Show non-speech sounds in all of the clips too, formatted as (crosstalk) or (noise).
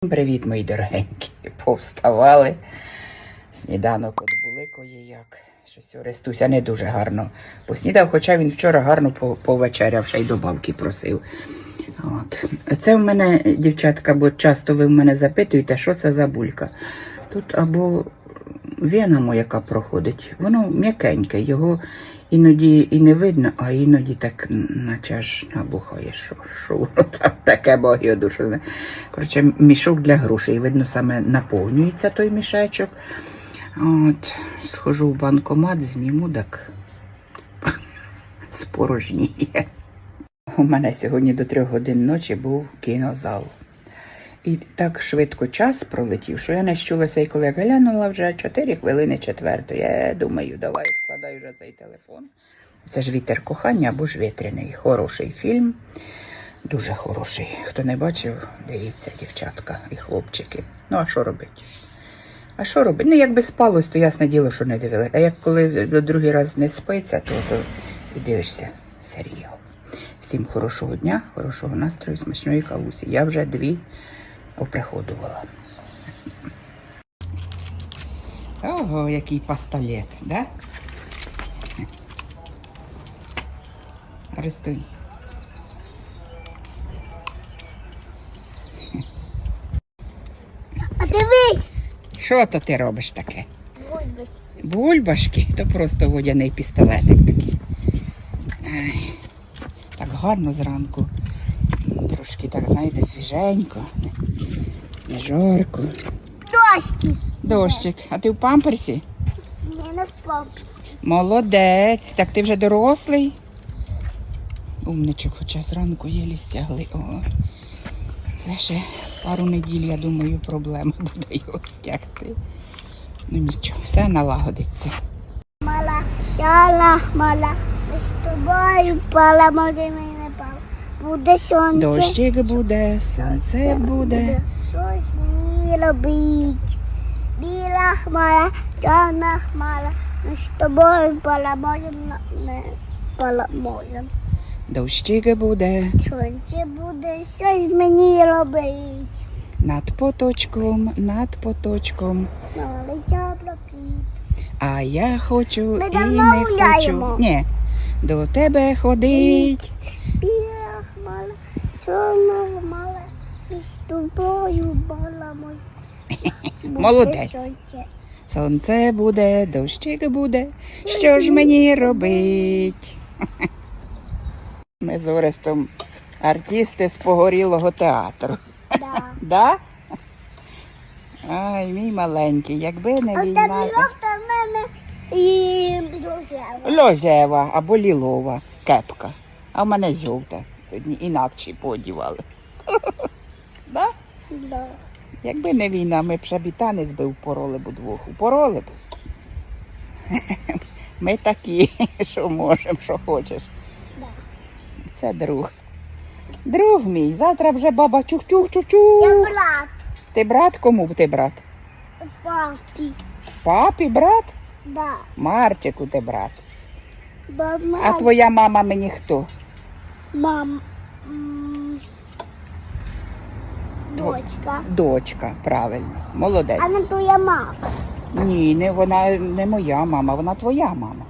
Привіт, мої дорогенькі. Повставали. Сніданок от буликує як. Щось Орестуся не дуже гарно поснідав, хоча він вчора гарно повечеряв, ще й добавки просив. От. Це в мене, дівчатка, бо часто ви в мене запитуєте, що це за булька. Тут або вена яка проходить, воно м'якеньке, його іноді і не видно, а іноді так наче аж набухає, що, що воно там таке богіоду, що. Коротше, мішок для грошей. Видно, саме наповнюється той мішечок. От, схожу в банкомат, зніму, так (laughs) спорожніє. У мене сьогодні до трьох годин ночі був кінозал. І так швидко час пролетів, що я не щулася, і коли глянула вже 4 хвилини четвертої. Я думаю, давай відкладаю вже цей телефон. Це ж вітер кохання або ж вітряний. Хороший фільм. Дуже хороший. Хто не бачив, дивіться, дівчатка і хлопчики. Ну, а що робити? А що робити? Ну, якби спалось, то ясне діло, що не дивилися. А як коли другий раз не спиться, то, то і дивишся серіал. Всім хорошого дня, хорошого настрою, смачної кавусі. Я вже дві оприходувала. Ого, який пастолет, да? Арестуй. А дивись! Що то ти робиш таке? Бульбочки. Бульбашки, то просто водяний пістолетик такий. Ай, так гарно зранку. Трошки так, знаєте, свіженько, не- жарко. Дощі. Дощик, а ти в памперсі? Не на пап. Молодець, так ти вже дорослий. Умничок, хоча зранку єлі стягли. О. Це ще пару неділь, я думаю, проблема (laughs) буде його стягти. Ну нічого, все налагодиться. Мала, чала, мала. Ми з тобою пала, може. Буде сонце. Дощик буде, сонце буде. Щось мені робить. Біла хмара, чорна хмара. Ми з тобою пала, можем, не пала, можем. Дощик буде Сонце буде, щось мені робить. над поточком, над поточком. А я хочу Ми і давно не гуляємо. хочу. Ні, до тебе ходить. Хмара, ми з тобою баламой. (laughs) Молодець. Сонце. Буде, дощик буде. Що ж мені робить? Ми з Орестом артисти з погорілого театру. Да. (laughs) Да? Ай, мій маленький, якби не А там мене і друзява. Льожева або лілова кепка. А в мене жовта. Сьогодні інакші подівали. (laughs) Да? Да. Якби не війна, ми б ще біта не збив, пороли б удвох. Упороли б. (laughs) Ми такі, (laughs) що можемо, що хочеш. Да. Це друг. Друг мій, завтра вже баба Я чух-чух-чух-чух. брат. Ти брат кому ти брат? Папі. Папі брат? Да. Марчику ти брат. Мама. А твоя мама мені хто? Мам. Дочка. Дочка, правильно. Молодець. А не твоя мама. Ні, не вона не моя мама, вона твоя мама.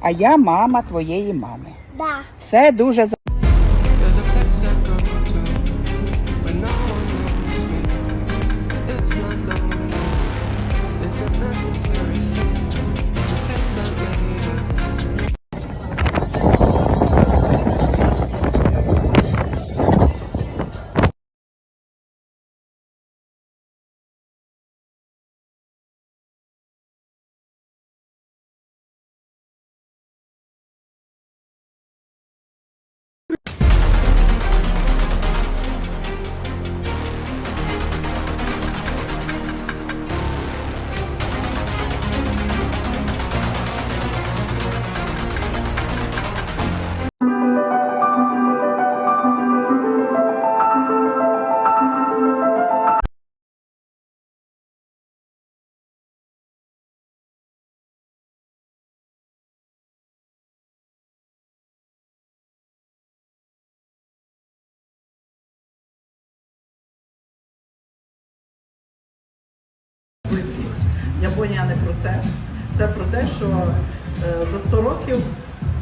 А я мама твоєї мами. Да. Все дуже швидкість. Японія не про це. Це про те, що е, за 100 років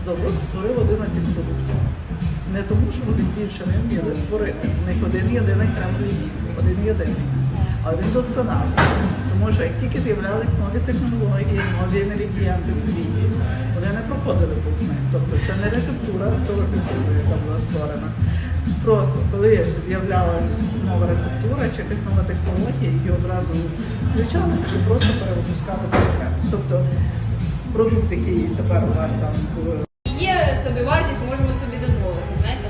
завод створив 11 продуктів. Не тому, що вони більше не вміли створити. У них один єдиний кремль один єдиний. Але він досконалий. Тому що як тільки з'являлись нові технології, нові інгредієнти в світі, вони не проходили повз них. Тобто це не рецептура з того культури, яка була створена. Просто коли з'являлась нова рецептура чи якась нова технологія, її одразу включали і просто перевипускали по Тобто продукт, який тепер у вас там Є собівартість, можемо собі дозволити. Знаєте,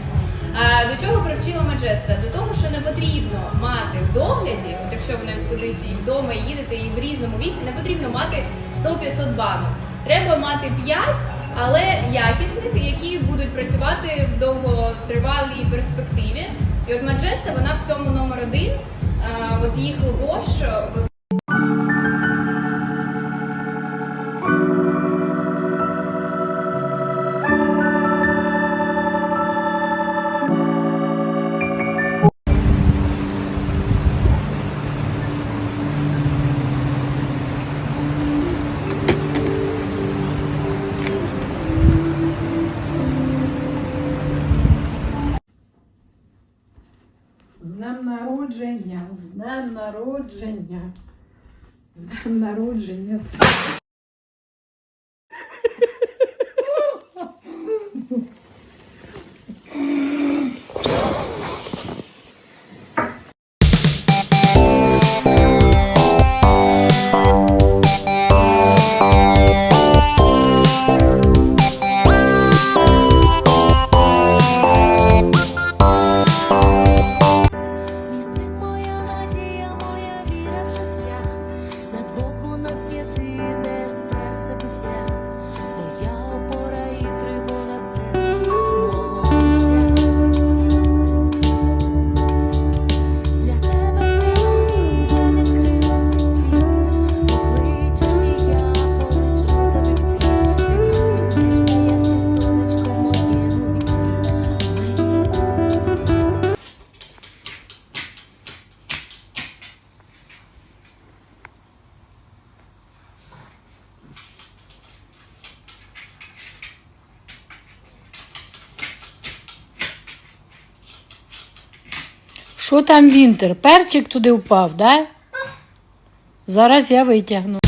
а, до чого привчила Маджеста? До того, що не потрібно мати в догляді, от якщо ви навіть кудись і вдома їдете і в різному віці, не потрібно мати 100-500 банок. Треба мати 5, але якісних, які будуть працювати в довготривалій перспективі. І от Маджеста, вона в цьому номер один. От їх вош, народження, з днем народження. Що там Вінтер? Перчик туди впав, да? Зараз я витягну.